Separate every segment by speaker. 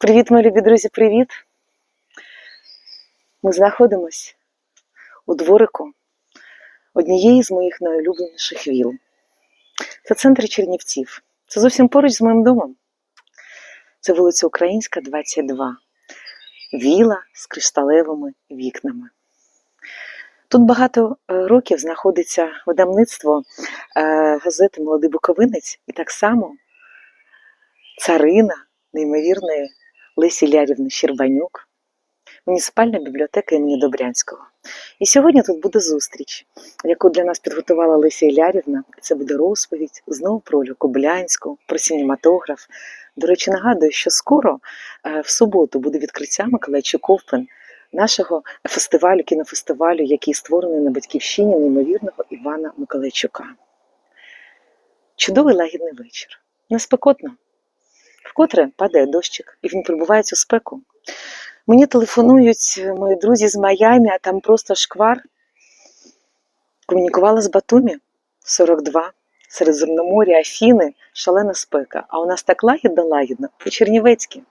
Speaker 1: Привіт, мої любі друзі, привіт! Ми знаходимось у дворику однієї з моїх найулюбленіших віл. Це центр Чернівців. Це зовсім поруч з моїм домом. Це вулиця Українська, 22. Віла з кришталевими вікнами. Тут багато е, років знаходиться видавництво е, газети Молодий Буковинець і так само царина неймовірної Лесі Лярівни Щербанюк, муніципальна бібліотека імені Добрянського. І сьогодні тут буде зустріч, яку для нас підготувала Леся Лярівна. Це буде розповідь знову про Олю Коблянську, про синематограф. До речі, нагадую, що скоро е, в суботу буде відкриття Миколайчик Ковпен, нашого фестивалю, кінофестивалю, який створений на батьківщині неймовірного Івана Миколайчука. Чудовий лагідний вечір. Не спекотно. Вкотре падає дощик, і він прибуває цю спеку. Мені телефонують мої друзі з Майамі, а там просто шквар. Комунікувала з Батумі 42, Середземномор'я, Афіни, шалена спека. А у нас так лагідно лагідно, по-чернівецьки.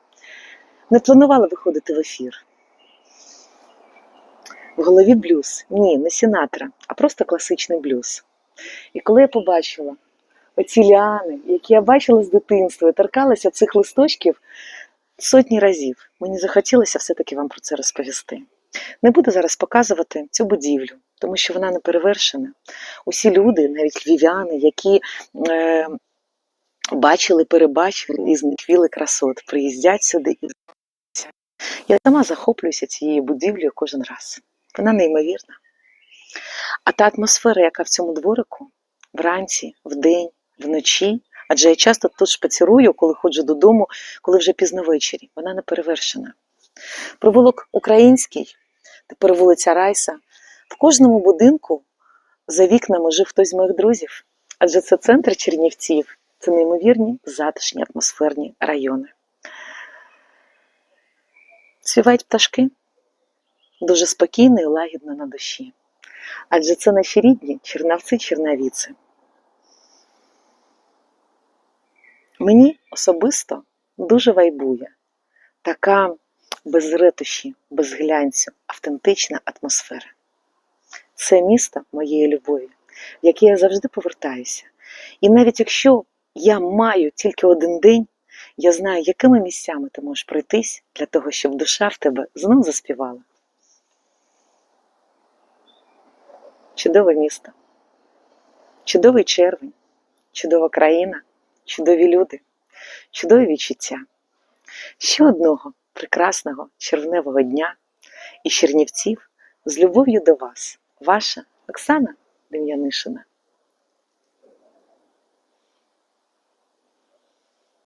Speaker 1: Не планувала виходити в ефір. В голові блюз. Ні, не Сінатра, а просто класичний блюз. І коли я побачила оці ліани, які я бачила з дитинства, і торкалася цих листочків сотні разів, мені захотілося все-таки вам про це розповісти. Не буду зараз показувати цю будівлю, тому що вона не перевершена. Усі люди, навіть львів'яни, які е, бачили, перебачили різні квіли красот, приїздять сюди і я сама захоплююся цією будівлею кожен раз. Вона неймовірна. А та атмосфера, яка в цьому дворику, вранці, вдень, вночі, адже я часто тут шпацірую, коли ходжу додому, коли вже пізно ввечері, вона не перевершена. Провулок український, тепер вулиця Райса. В кожному будинку за вікнами жив хтось з моїх друзів, адже це центр Чернівців, це неймовірні затишні атмосферні райони. Співають пташки дуже спокійно і лагідно на душі. Адже це наші рідні чернавці-чернавіці. Мені особисто дуже вайбує така без ретуші, без глянцю, автентична атмосфера. Це місто моєї любові, в яке я завжди повертаюся. І навіть якщо я маю тільки один день, я знаю, якими місцями ти можеш пройтись для того, щоб душа в тебе знов заспівала. Чудове місто, чудовий червень, чудова країна, чудові люди, чудові відчуття. Ще одного прекрасного червневого дня і Чернівців з любов'ю до вас, ваша Оксана Дем'янишина.